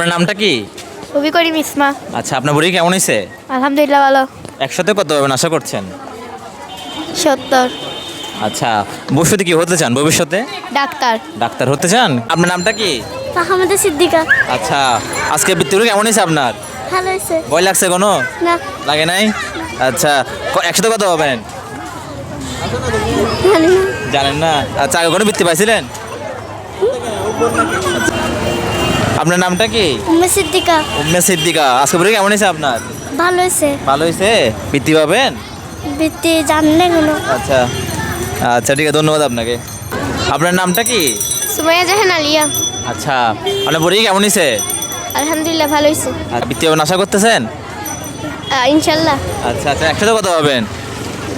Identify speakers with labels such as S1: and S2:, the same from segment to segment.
S1: আপনার নামটা কি?
S2: রবি করিম ইসমা
S1: আচ্ছা আপনার পরীক্ষা কেমন হয়েছে
S2: আলহামদুলিল্লাহ ভালো।
S1: একসাথে কত পাবেন আশা করছেন?
S2: সত্তর।
S1: আচ্ছা ভবিষ্যতে কি হতে চান ভবিষ্যতে?
S2: ডাক্তার।
S1: ডাক্তার হতে চান? আপনার নামটা কি?
S2: আমাদের সিদ্দিকা।
S1: আচ্ছা আজকে বৃত্তি পরীক্ষা কেমন হয়েছে আপনার?
S2: ভালো হয়েছে
S1: ভয় লাগছে কোনো?
S2: না।
S1: লাগে নাই? আচ্ছা ক- একসাথে কত পাবেন জানেন না? আচ্ছা আগে কোনো বৃত্তি পাইছিলেন। আপনার নামটা কি?
S2: উম্মে সিদ্দিকা।
S1: উম্মে সিদ্দিকা। আজকে পরীক্ষা কেমন হয়েছে আপনার?
S2: ভালো হয়েছে।
S1: ভালো হয়েছে? বৃত্তি পাবেন?
S2: বৃত্তি জানলে কোনো
S1: আচ্ছা। আচ্ছা ঠিক আছে ধন্যবাদ আপনাকে। আপনার নামটা কি?
S2: সুমাইয়া জাহান আলিয়া।
S1: আচ্ছা। আপনার পরীক্ষা কেমন হয়েছে?
S2: আলহামদুলিল্লাহ ভালো হয়েছে।
S1: আর বৃত্তি পাবেন আশা করতেছেন?
S2: ইনশাল্লাহ।
S1: আচ্ছা আচ্ছা একসাথে কথা পাবেন?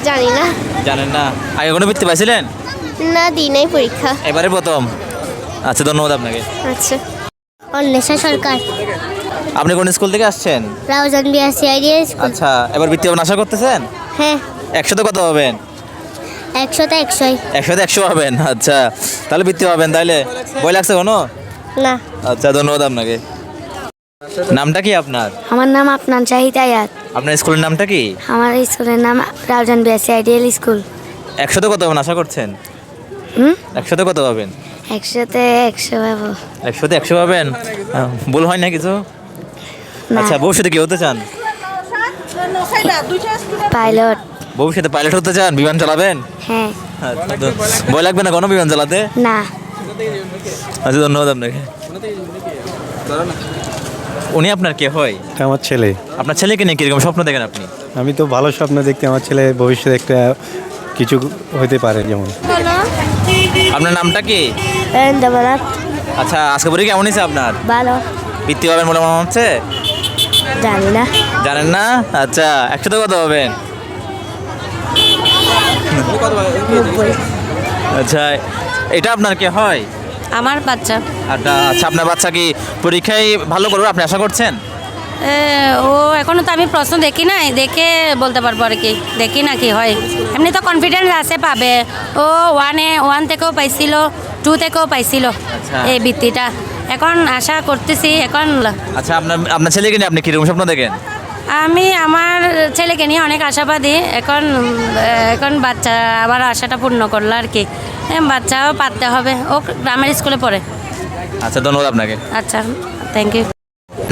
S2: জানি না।
S1: জানেন না। আগে কোনো বৃত্তি পাইছিলেন?
S2: না দিই নাই পরীক্ষা।
S1: এবারে প্রথম। আচ্ছা ধন্যবাদ আপনাকে।
S2: আচ্ছা। অন্বেষা সরকার।
S1: আপনি কোন স্কুল থেকে আসছেন?
S2: Raozan BRC idea school.
S1: আচ্ছা এবার বৃত্তি পাবেন আশা করতেছেন?
S2: হ্যাঁ।
S1: একশোতে কত পাবেন?
S2: একশোতে একশোই।
S1: একশোতে একশো পাবেন আচ্ছা। তাহলে বৃত্তি পাবেন তাহলে বই লাগছে কোনো?
S2: না।
S1: আচ্ছা ধন্যবাদ আপনাকে। নামটা কি আপনার?
S2: আমার নাম আপনার চাহিদ আয়াত।
S1: আপনার স্কুলের নামটা কি?
S2: আমার স্কুলের নাম রাউজান বিআরসি আইডিয়াল স্কুল।
S1: একশোতে কত পাবেন আশা করছেন?
S2: হুম?
S1: একশোতে কত পাবেন?
S2: একশোতে একশো পাবো।
S1: একশোতে একশো পাবেন? ভুল হয় না কিছু? আচ্ছা ভবিষ্যতে কি হতে চান?
S2: পাইলট।
S1: ভবিষ্যতে পাইলট হতে চান? বিমান চালাবেন?
S2: হ্যাঁ।
S1: আচ্ছা, তো ভয় লাগবে না কোনো বিমান চালাতে?
S2: না।
S1: আচ্ছা ধন্যবাদ আপনাকে। উনি আপনার কে হয়?
S3: আমার ছেলে।
S1: আপনার ছেলেকে নিয়ে কীরকম স্বপ্ন দেখেন আপনি?
S3: আমি তো ভালো স্বপ্ন দেখতে আমার ছেলে ভবিষ্যতে একটা কিছু হতে পারে যেমন।
S1: আপনার নামটা কি?
S2: দেবনাথ
S1: আচ্ছা আজকে পরীক্ষা কেমন হয়েছে আপনার?
S2: ভালো।
S1: বৃত্তি পাবেন বলে মনে হচ্ছে?
S2: জানি না।
S1: জানেন না? আচ্ছা একসাথে কত পাবেন আচ্ছা এটা আপনার কে হয়?
S4: আমার বাচ্চা।
S1: আচ্ছা আচ্ছা আপনার বাচ্চা কি পরীক্ষায় ভালো করবে আপনি আশা করছেন?
S4: ও এখনও তো আমি প্রশ্ন দেখি নাই দেখে বলতে পারব আর কি। দেখি না কি হয়। এমনি তো কনফিডেন্স আছে পাবে। ও ওয়ানে ওয়ান থেকেও পাইছিল টু থেকেও পাইছিল
S1: আচ্ছা।
S4: এই বৃত্তিটা। এখন আশা করতেছি এখন
S1: আচ্ছা আপনার আপনার ছেলেকে নিয়ে আপনি কীরকম স্বপ্ন দেখেন?
S4: আমি আমার ছেলেকে নিয়ে অনেক আশাবাদী। এখন এখন বাচ্চা আমার আশাটা পূর্ণ করল আর কি। বাচ্চাও পারতে হবে। ও গ্রামের স্কুলে পড়ে।
S1: আচ্ছা ধন্যবাদ আপনাকে।
S4: আচ্ছা থ্যাংক ইউ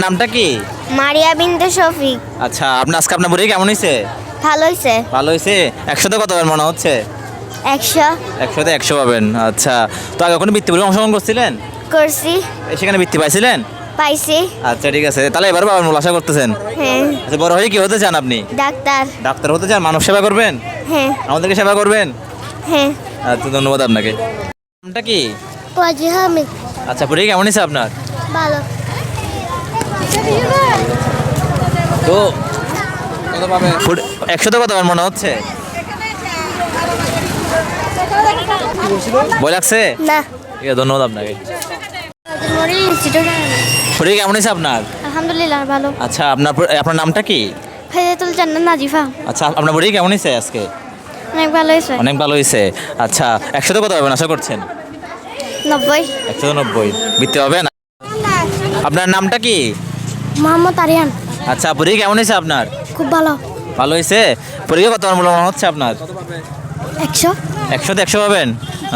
S1: নামটা কি?
S2: মারিয়া বিন্দু শফিক।
S1: আচ্ছা আপনার আজকে আপনার পরীক্ষা কেমন হয়েছে
S2: ভালো হয়েছে
S1: ভালো হয়েছে একশোতে কত পাবেন মনে হচ্ছে?
S2: একশো।
S1: একশোতে একশো পাবেন আচ্ছা। তো আগে কোনো বৃত্তি অংশগ্রহণ করছিলেন?
S2: করছি।
S1: সেখানে বৃত্তি পাইছিলেন?
S2: পাইছি।
S1: আচ্ছা ঠিক আছে। তাহলে এবার পাবেন বলে আশা করতেছেন?
S2: হ্যাঁ।
S1: আচ্ছা বড় হয়ে কি হতে চান আপনি?
S2: ডাক্তার।
S1: ডাক্তার হতে চান? মানব সেবা করবেন?
S2: হ্যাঁ।
S1: আমাদেরকে সেবা করবেন?
S2: হ্যাঁ।
S1: আচ্ছা ধন্যবাদ আপনাকে। নামটা কি? আচ্ছা পরীক্ষা কেমন হয়েছে আপনার?
S2: ভালো।
S1: তো ফুট- একশোতে কত পাবেন মনে হচ্ছে? ভয় লাগছে?
S2: না।
S1: ঠিক আছে ধন্যবাদ আপনাকে। পরীক্ষা কেমন হয়েছে আপনার?
S2: আলহামদুলিল্লাহ ভালো।
S1: আচ্ছা আপনার আপনার নামটা কি?
S2: ফাইজাতুল জান্নাত নাজিফা।
S1: আচ্ছা আপনার পরীক্ষা কেমন হয়েছে আজকে?
S2: অনেক ভালো হয়েছে।
S1: অনেক ভালো হয়েছে। আচ্ছা একশোতে কত পাবেন আশা করছেন?
S2: নব্বই।
S1: একশো নব্বই। বৃত্তি হবে না? আপনার নামটা কি?
S2: মোহাম্মদ আরিয়ান।
S1: আচ্ছা পরীক্ষা কেমন হয়েছে আপনার?
S2: খুব ভালো।
S1: ভালো হয়েছে? পরীক্ষা কত মূল্য মনে হচ্ছে আপনার?
S2: একশো।
S1: একশোতে একশো পাবেন?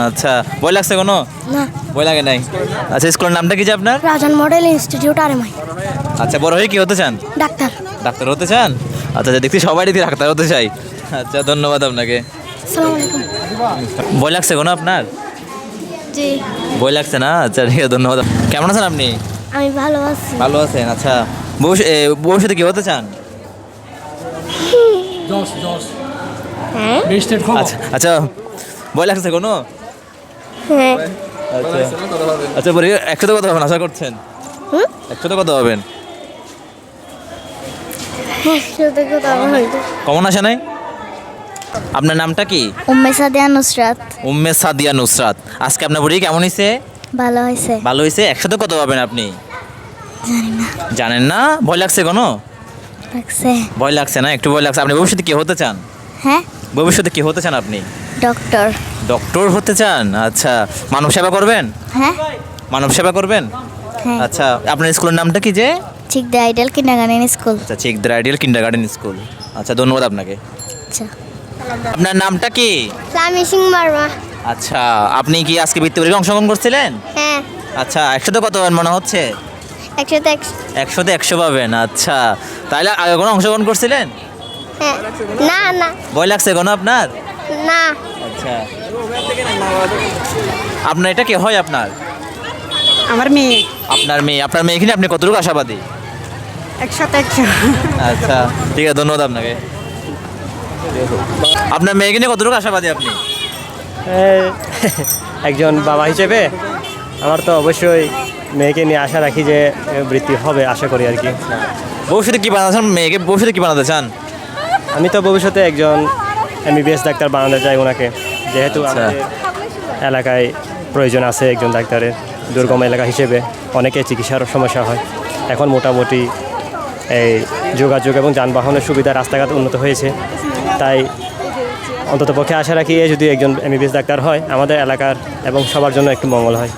S1: আচ্ছা বই লাগছে কোনো?
S2: না।
S1: বই লাগে নাই। আচ্ছা স্কুলের নামটা কি যে আপনার?
S2: রাজন মডেল ইনস্টিটিউট আর
S1: আচ্ছা বড় হয়ে কি হতে চান?
S2: ডাক্তার।
S1: ডাক্তার হতে চান? আচ্ছা আচ্ছা দেখছি সবাই দেখি ডাক্তার হতে চাই আচ্ছা ধন্যবাদ আপনাকে। বই লাগছে কোনো আপনার?
S2: জি।
S1: বই লাগছে না? আচ্ছা ঠিক আছে ধন্যবাদ। কেমন আছেন আপনি?
S2: আমি ভালো আছি।
S1: ভালো আছেন আচ্ছা। ভবিষ্যতে কি হতে চান?
S2: হ্যাঁ?
S1: আচ্ছা আচ্ছা বই লাগছে কোনো?
S2: হ্যাঁ।
S1: আচ্ছা আচ্ছা পরীক্ষা কথা কত পাবেন আশা করছেন?
S2: হুম?
S1: একশোতে কত পাবেন
S2: সাথে কথা হয়তো
S1: কমন আসে নাই? আপনার নামটা কি?
S2: উম্মে সাদিয়া নুসরাত।
S1: উম্মে সাদিয়া নুসরাত। আজকে আপনার পরীক্ষা কেমন হয়েছে
S2: ভালো হয়েছে।
S1: ভালো হয়েছে? একসাথে কত পাবেন আপনি? জানেন না? ভয় লাগছে কোনো?
S2: লাগছে।
S1: ভয় লাগছে না? একটু ভয় লাগছে। আপনি ভবিষ্যতে কি হতে চান?
S2: হ্যাঁ?
S1: ভবিষ্যতে কি হতে চান আপনি?
S2: ডক্টর।
S1: ডক্টর হতে চান? আচ্ছা। মানব সেবা করবেন?
S2: হ্যাঁ।
S1: মানব সেবা করবেন?
S2: হ্যাঁ।
S1: আচ্ছা। আপনার স্কুলের নামটা কি যে?
S2: ঠিক দ্য আইডল কিন্ডারগার্টেন স্কুল।
S1: আচ্ছা check the ideal kindergarten school. আচ্ছা ধন্যবাদ আপনাকে।
S2: আচ্ছা।
S1: আপনার নামটা কি?
S2: সামি সিং মারমা
S1: আচ্ছা আপনি কি আজকে বৃত্তি পরীক্ষা অংশগ্রহণ করছিলেন?
S2: হ্যাঁ।
S1: আচ্ছা একশোতে কত পাবেন মনে হচ্ছে?
S2: একশোতে একশো
S1: একশোতে একশো পাবেন আচ্ছা। তাহলে আগে কোনো অংশগ্রহণ করছিলেন?
S2: হ্যাঁ না না।
S1: ভয় লাগছে কোনো আপনার?
S2: না।
S1: আচ্ছা। আপনার এটা কি হয় আপনার?
S5: আমার মেয়ে।
S1: আপনার মেয়ে আপনার মেয়ে কিনে আপনি কতটুকু আশাবাদী?
S5: একসাথে একশো।
S1: আচ্ছা ঠিক আছে ধন্যবাদ আপনাকে। আপনার মেয়ে কিনে কতটুকু আশাবাদী আপনি?
S6: একজন বাবা হিসেবে আমার তো অবশ্যই মেয়েকে নিয়ে আশা রাখি যে বৃত্তি হবে আশা করি আর কি।
S1: ভবিষ্যতে কি বানাতে চান? মেয়েকে ভবিষ্যতে কি বানাতে চান?
S6: আমি তো ভবিষ্যতে একজন এমবিবিএস ডাক্তার বানাতে চাই ওনাকে। যেহেতু
S1: আচ্ছা।
S6: এলাকায় প্রয়োজন আছে একজন ডাক্তারের দুর্গম এলাকা হিসেবে অনেকে চিকিৎসার সমস্যা হয়। এখন মোটামুটি এই যোগাযোগ এবং যানবাহনের সুবিধা রাস্তাঘাট উন্নত হয়েছে। তাই অন্তত পক্ষে আশা রাখি এ যদি একজন এমবিবিএস ডাক্তার হয়, আমাদের এলাকার এবং সবার জন্য একটু মঙ্গল হয়।